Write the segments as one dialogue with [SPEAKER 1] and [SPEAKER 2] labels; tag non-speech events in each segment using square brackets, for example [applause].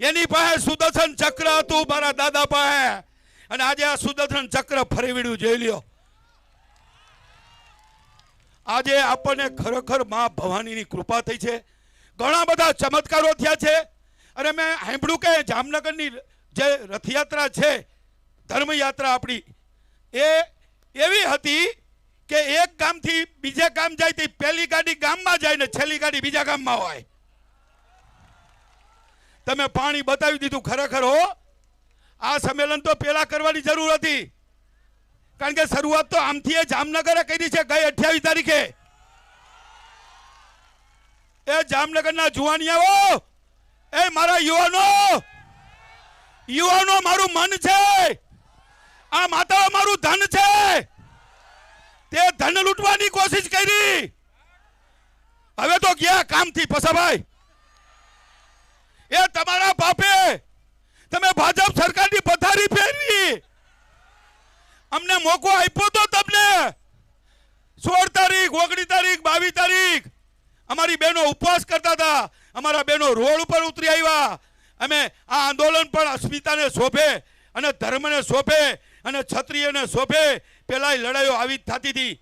[SPEAKER 1] એની પાસે સુદર્શન ચક્ર હતું, મારા દાદા પાસે. અને આજે આ સુદર્શન ચક્ર ફરી વળ્યું જોઈ લ્યો. આજે આપણને ખરેખર મા ભવાનીની કૃપા થઈ છે. ઘણા બધા ચમત્કારો થયા છે. અને મેં સાંભળ્યું કે જામનગરની જે રથયાત્રા છે, ધર્મયાત્રા આપણી, એ એવી હતી કે એક ગામથી બીજે ગામ જાય તે પહેલી ગાડી ગામમાં જાય ને છેલ્લી ગાડી બીજા ગામમાં હોય. તમે પાણી બતાવી દીધું ખરેખર હો? આ સંમેલન તો પેલા કરવાની જરૂર હતી. કારણ કે શરૂઆત તો આમથી જામનગરે કરી છે ગઈ અઠ્યાવીસ તારીખે. એ જામનગરના જુવાનિયાઓ એ મારા યુવાનો! યુવાનો મારું મન છે. આ માતાઓ મારું ધન છે. તે ધન લૂંટવાની કોશિશ કરી. હવે તો ગયા કામથી, પસાભાઈ. એ તમારા બાપે, તમે ભાજપ સરકારની પથારી ફેરવી. અમને મોકો આપ્યો તો તમને. સોળ તારીખ ઓગણીસ તારીખ, બાવીસ તારીખ અમારી બહેનો ઉપવાસ કરતા હતા. અમારા બહેનો રોડ ઉપર ઉતરી આવ્યા. અમે આ આંદોલન પણ અસ્મિતાને શોભે અને ધર્મને શોભે અને ક્ષત્રિયને શોભે. પેલા લડાઈઓ આવી જ થતી હતી.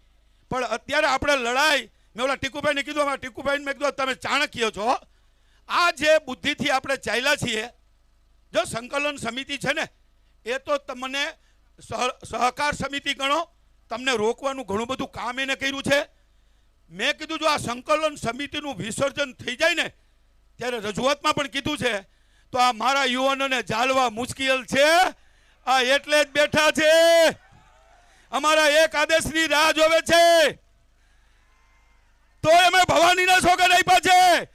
[SPEAKER 1] પણ અત્યારે આપણે લડાઈ, મેં ઓલા ટીકુભાઈને કીધું, અમારા ટીકુભાઈને મેં કીધું, તમે ચાણક્ય છો. આ જે બુદ્ધિથી આપણે ચાલ્યા છીએ, જો સંકલન સમિતિ છે ને, એ તો તમને સહ- સહકાર સમિતિ ગણો, તમને રોકવાનું ઘણું બધું કામ એને કર્યું છે. મેં કીધું જો આ સંકલન સમિતિનું વિસર્જન થઈ જાય ને, ત્યારે રજૂઆતમાં પણ કીધું છે, તો આ મારા યુવાનોને જાળવા મુશ્કેલ છે. આ એટલે જ બેઠા છે. અમારા એક આદેશની રાહ જોવે છે. તો અમે ભવાનીના છોકરા આપ્યા છે.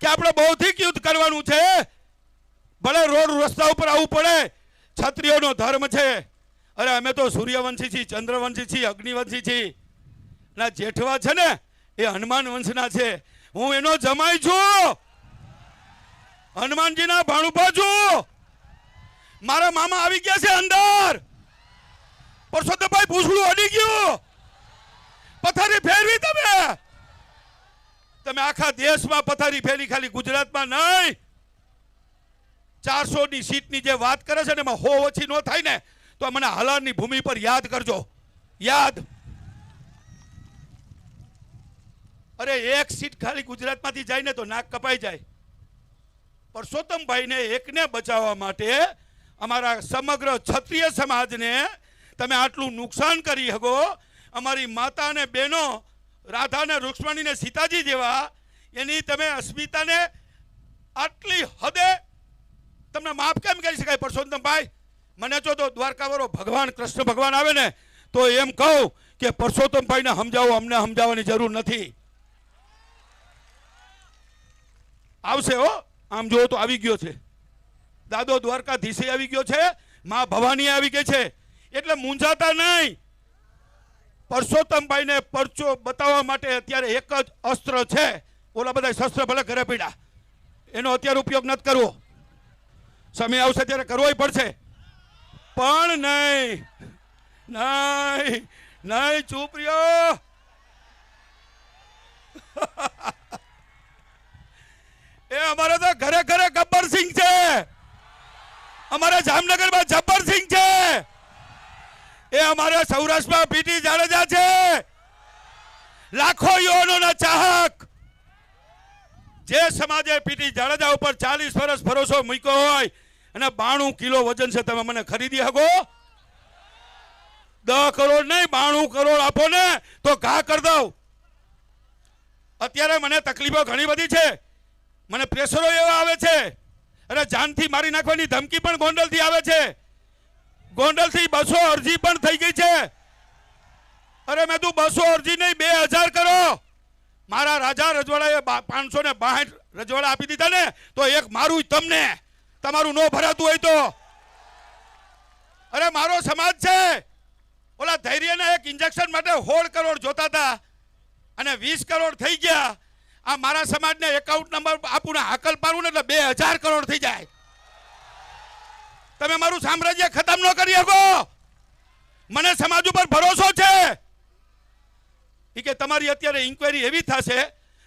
[SPEAKER 1] કે આપણે બૌદ્ધિક યુદ્ધ કરવાનું છે? ભલે રોડ રસ્તા ઉપર આવવું પડે. છત્રીઓનો ધર્મ છે. અરે અમે તો સૂર્યવંશી છીએ, ચંદ્રવંશી છીએ, અગ્નિવંશી છીએ. ના, જેઠવા છે ને, એ હનુમાન વંશના છે. હું એનો જમાઈ છું. હનુમાનજીના ભાણુભા છું. મારા મામા આવી ગયા છે અંદર. પરસોત્તમભાઈ ભૂસડું અડી ગયું. પથારી ફેરવી તમે. તમે આખા દેશમાં પથારી ફેરી ખાલી, ગુજરાતમાં નહીં. ચારસો ની સીટની જે વાત કરે છે ને, એમાં હો ઓછી ન થાય ને, તો મને હાલારની ભૂમિ પર યાદ કરજો. યાદ. અરે, એક સીટ ખાલી ગુજરાતમાંથી જાય ને તો નાક કપાઈ જાય. પરસોત્તમભાઈને એકને બચાવવા માટે અમારા સમગ્ર ક્ષત્રિય સમાજને તમે આટલું નુકસાન કરી શકો અમારી માતા અને બહેનો રાધા ને સીતાજી જેવા, એની તમે અસ્મિતાને આટલી હદે તમને માફ કેમ કરી શકાય પરસોત્તમભાઈ? મને જો તો દ્વારકાવાળો ભગવાન, કૃષ્ણ ભગવાન આવે ને, તો એમ કહું કે પરસોત્તમભાઈને સમજાવો, અમને સમજાવવાની જરૂર નથી. આવશે હો. આમ જોવો તો આવી ગયો છે. દાદો દ્વારકાધીશે આવી ગયો છે, મા ભવાની આવી ગઈ છે. એટલે મૂંઝાતા નહીં. પરસોત્તમભાઈને પરચો બતાવવા માટે અત્યારે એક જ અસ્ત્ર છે. ઓલા બધા શસ્ત્ર ભલે ઘરે પીડા. એનો અત્યારે ઉપયોગ નથી કરવો. સમય આવશે ત્યારે કરવો પડશે. પણ નહીં નહીં નહીં રહ્યો. [laughs] એ અમારે તો ઘરે ઘરે ગબ્બરસિંહ છે. અમારે જામનગરમાં જબ્બર સૌરાષ્ટ્રમાં પીટી જાડેજા છે. લાખો યુવાનોના ચાહક. જે સમાજે પીટી જાડેજા ઉપર ચાલીસ વર્ષ ભરોસો મૂક્યો હોય અને બાણું કિલો વજન છે, તમે મને ખરીદી શકો? દસ કરોડ નહીં, બાણું કરોડ આપો ને, તો ઘા કરી દઉં. અત્યારે મને તકલીફો ઘણી બધી છે. મને પ્રેશરો એવા આવે છે. અને જાનથી મારી નાખવાની ધમકી પણ ગોંડલથી આવે છે. ગોંડલથી બસો અરજી પણ થઈ ગઈ છે. અરે મેં તું બસો અરજી નહીં, બે હજાર કરો. મારા રાજા રજવાડાએ પાંચસો ને બાસઠ રજવાડા આપી દીધા ને, તો એક મારું તમને. તમારું ન ભરાતું હોય તો. અરે મારો સમાજ છે. ઓલા ધૈર્યના એક ઇન્જેક્શન માટે હોળ કરોડ જોતા હતા અને વીસ કરોડ થઈ ગયા. આ મારા સમાજને એકાઉન્ટ નંબર આપું ને હાકલ પાડું ને એટલે બે હજાર કરોડ થઈ જાય. તમે મારું સામ્રાજ્ય ખતમ ન કરી શકો. મને સમાજ ઉપર ભરોસો છે. એ કે તમારી અત્યારે ઇન્કવાયરી એવી થશે,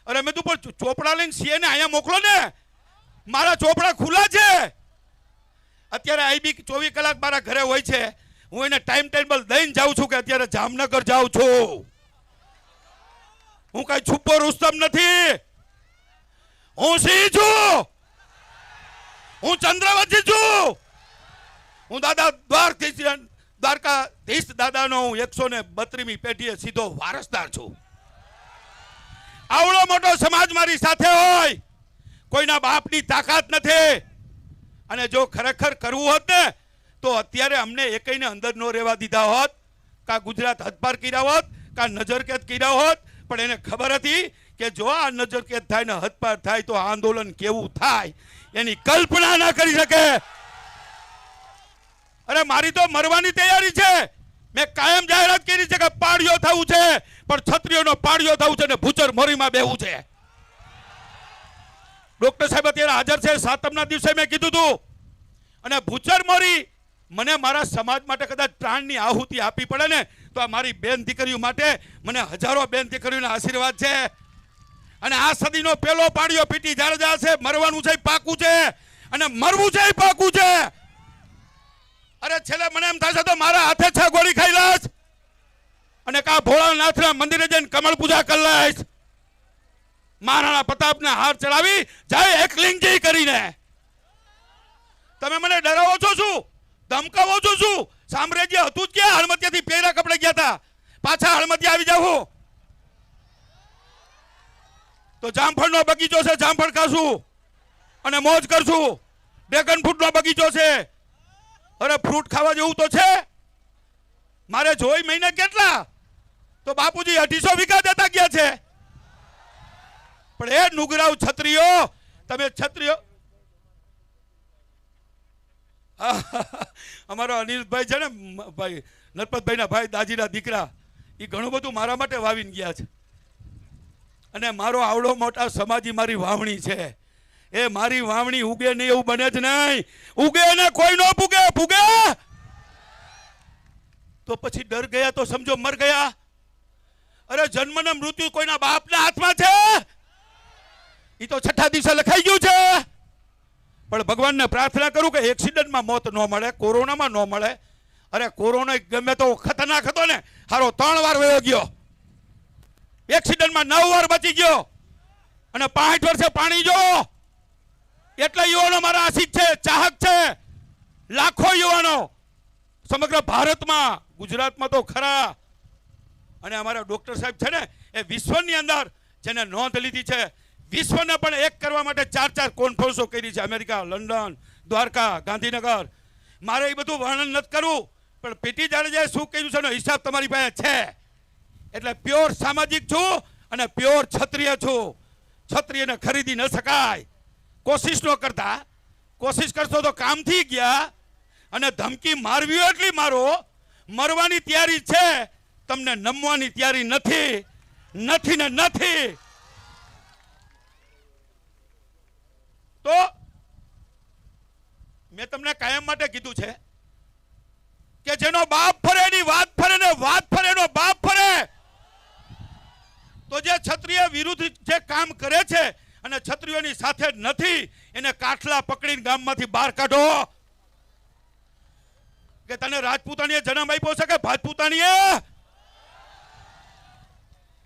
[SPEAKER 1] અરે મેં તું પણ ચોપડા લઈને સીએ ને અહીંયા મોકલો ને. મારા ચોપડા ખુલ્લા છે. અત્યારે આઈબી ચોવીસ કલાક મારા ઘરે હોય છે. હું એને ટાઈમ ટેબલ દઈને જાઉં છું કે અત્યારે જામનગર જાઉં છું. હું કઈ છુપો રુસ્તમ નથી. હું સિંહ છું. હું ચંદ્રવતી છું. હું દાદા દ્વારકીશ દ્વારકાધીશ દાદાનો હું એકસો ને બત્રીમી પેઢીએ સીધો વારસદાર છું. આવડો મોટો સમાજ મારી સાથે હોય. કોઈના બાપની તાકાત નથી. અને જો ખરેખર કરવું હોત ને, તો અત્યારે અમને એકઈને અંદર ન રહેવા દીધા હોત. કાં ગુજરાત હદપાર કર્યા હોત, કા નજરકેદ કર્યા હોત. પણ એને ખબર હતી કે જો આ નજરકેદ થાય ને હદપાર થાય તો આંદોલન કેવું થાય. એની કલ્પના ના કરી શકે. અરે મારી તો મરવાની તૈયારી છે. મેં કાયમ જાહેરાત કરી છે કે પાડ્યો થવું છે, પણ છત્રીઓનો પાડ્યો થવું છે ને ભૂચર મોરીમાં બેવું છે. ડોક્ટર સાહેબ અત્યારે હાજર છે, સાતમના દિવસે મેં કીધું હતું અને ભૂચર મોરી મને મારા સમાજ માટે કદાચ પ્રાણની આહુતિ આપવી પડે ને, તો આ મારી બેન દીકરીઓ માટે મને હજારો બેન દીકરીઓના આશીર્વાદ છે. અને આ સદીનો પેલો પાડ્યો પીટી જાડેજા છે, મરવાનું છે પાકું છે. અને મરવું છે પાકું છે. અરે છેલ્લે મને એમ થશે તો મારા હાથે છ ગોળી ખાઈ લઈશ અને કા ભોળાનાથના મંદિરે જઈને કમળ પૂજા કરી લઈશ મહારાણા પ્રતાપને હાર ચડાવી જાય એકલિંગજી કરીને. તમે મને ડરાવો છો શું? ધમકાવો છો શું? સામ્રાજ્ય હતું જ ક્યાં? હળમતિયાથી પહેરા કપડે ગયા હતા પાછા હળમતિયા આવી જાવ તો જામફળનો બગીચો છે, જામફળ ખાશું. અને મોજ કરશું. ડ્રેગન ફ્રૂટનો બગીચો છે. અરે ફ્રૂટ ખાવા જેવું તો છે. મારે જોઈ મહિને કેટલા? તો બાપુજી અઢીસો વીઘા દેતા ગયા છે. પણ એ નુગરાવ છત્રીઓ, તમે છત્રીઓ [laughs] અમારો અનિલભાઈ છે ને ભાઈ, નરપતભાઈના ભાઈ, દાજીના દીકરા એ ઘણું બધું મારા માટે વાવીને ગયા છે. અને મારો આવડો મોટા સમાજી મારી વાવણી છે. એ મારી વાવણી ઉગે નહીં, એવું બને જ નહીં. ઉગે ને કોઈ નો પૂગે પૂગે. તો પછી ડર ગયા તો સમજો મર ગયા. અરે જન્મ ને મૃત્યુ કોઈના બાપના હાથમાં છે? એ તો છઠ્ઠા દિવસે લખાઈ ગયું છે. પણ ભગવાનને પ્રાર્થના કરું કે એક્સિડન્ટમાં મોત ન મળે, કોરોનામાં ન મળે. અરે કોરોના ગમે તો ખતરનાક હતો ને, હારો ત્રણ વાર વયો ગયો. એક્સિડન્ટમાં નવ વાર બચી ગયો. અને પાંચ વર્ષે પાણી જો. એટલા યુવાનો મારા આશિત છે, ચાહક છે. લાખો યુવાનો સમગ્ર ભારતમાં, ગુજરાતમાં તો ખરા. અને અમારા ડોક્ટર સાહેબ છે ને, એ વિશ્વની અંદર જેને નોંધ લીધી છે, વિશ્વને પણ એક કરવા માટે ચાર ચાર કોન્ફરન્સો કરી છે. America, London, Dwarka, Gandhinagar. મારે એ બધું વર્ણન નથી કરવું, પણ પીટી જાડેજાએ શું કર્યું છે એનો હિસાબ તમારી પાસે છે. એટલે પ્યોર સામાજિક છું અને પ્યોર ક્ષત્રિય છું. ક્ષત્રિયને ખરીદી ન શકાય. કોશિશ ન કરતા. કોશિશ કરશો તો કામથી ગયા અને ધમકી મારવી એટલી મારો. મરવાની તૈયારી છે. તમને નમવાની તૈયારી નથી. નથી ને નથી. તો મેં તમને કાયમ માટે કીધું છે કે જેનો બાપ ફરે એની વાત ફરે ને વાત ફરે, એનો બાપ ફરે. તો જે ક્ષત્રિય વિરુદ્ધ જે કામ કરે છે અને છત્રીઓની સાથે નથી, એને કાઠલા પકડીને ગામમાંથી બહાર કાઢો. કે તને રાજપૂતાણીએ જન્મ આપ્યો છે કે ભાજપૂતાણીએ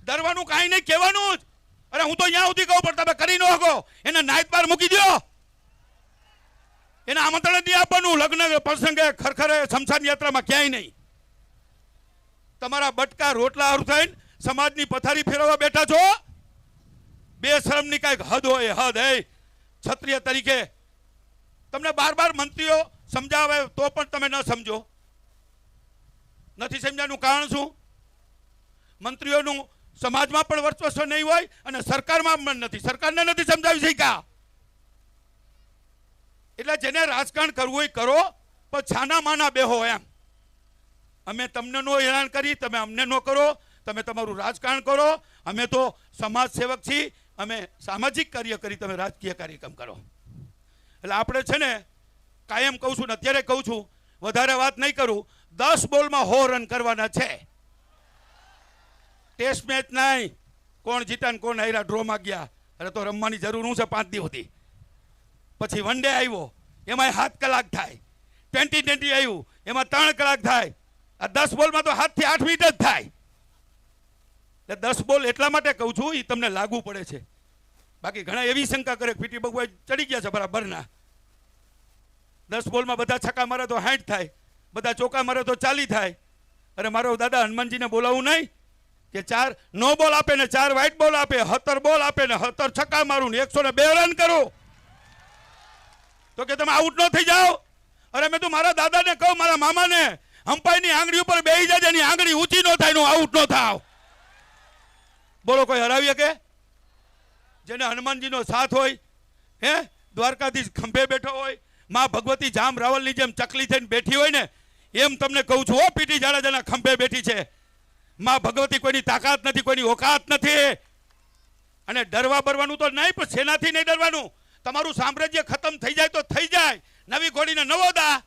[SPEAKER 1] ડરવાનું કાંઈ નહીં, કહેવાનું જ. અરે હું તો અહીંયા સુધી કહું, પણ તમે કરી ન શકો. એને નાયત બાર મૂકી દો એને આમંત્રણ નહીં આપવાનું. લગ્ન પ્રસંગે ખરખરે શમશાન યાત્રામાં ક્યાંય નહીં. તમારા બટકા રોટલા હારું થઈને સમાજની પથારી ફેરવવા બેઠા છો? બે શરમની કાંઈક હદ હોય હદ, હે? ક્ષત્રિય તરીકે. તમને બાર બાર મંત્રીઓ સમજાવે તો પણ તમે ન સમજો. નથી સમજાનું કારણ શું? મંત્રીઓનું સમાજમાં પણ વર્ચસ્વ નહીં હોય અને સરકારમાં પણ નથી. સરકારને નથી સમજાવી શક્યા એટલે જેને રાજકારણ કરવું હોય કરો, પણ છાના માના બેહો એમ. અમે તમને નો હેરાન કરી, તમે અમને નો કરો, તમે તમારું રાજકારણ કરો. અમે તો સમાજ સેવક છીએ અમે સામાજિક કાર્ય કરી તમે રાજકીય કાર્યક્રમ કરો. એટલે આપણે છે ને કાયમ કહું છું ને અત્યારે કહું છું, વધારે વાત નહીં કરું, દસ બોલમાં હો રન કરવાના છે. ટેસ્ટ મેચ નહીં. કોણ જીતા કોણ હાર્યા ડ્રોમાં ગયા. અરે તો રમવાની જરૂર શું છે? પાંચ દિવસથી પછી વન ડે આવ્યો. એમાંય સાત કલાક થાય. ટ્વેન્ટી ટ્વેન્ટી આવ્યું. એમાં ત્રણ કલાક થાય. આ દસ બોલમાં તો હાથથી આઠ મિનિટ જ થાય. એટલે દસ બોલ એટલા માટે કહું છું એ તમને લાગુ પડે છે. બાકી ઘણા એવી શંકા કરે પીટી બગુઆ ચડી ગયા છે બરાબરના દસ બોલમાં બધા છક્કા મારે તો હાઠ થાય, બધા ચોકા મારે તો ચાલી થાય. અરે મારો દાદા હનુમાનજીને બોલાવું નહીં કે ચાર, નો બોલ આપે ને ચાર વ્હાઇટ બોલ આપે, હતર બોલ આપે ને હતર છક્કા મારું ને એકસો ને બે રન કરો. તો કે તમે આઉટ ન થઈ જાઓ. અરે મેં તો મારા દાદાને કહું, મારા મામાને, હંપાઈની આંગળી ઉપર બેહી જાય એની આંગળી ઊંચી ન થાયનું આઉટ ન થાવ. બોલો કોઈ હરાવીએ કે? જેને હનુમાનજીનો સાથ હોય, હે? દ્વારકાધીશ ખંભે બેઠો હોય, માં ભગવતી જામ રાવલની જેમ ચકલી થઈને બેઠી હોય ને, એમ તમને કહું છું, ઓ પીટી જાડેજાના ખંભે બેઠી છે. માં ભગવતી કોઈની તાકાત નથી, કોઈની ઓકાત નથી. અને ડરવા બરવાનું તો નહીં, પણ સેનાથી નહીં ડરવાનું. તમારું સામ્રાજ્ય ખતમ થઈ જાય તો થઈ જાય. નવી ઘોડીને નવો દા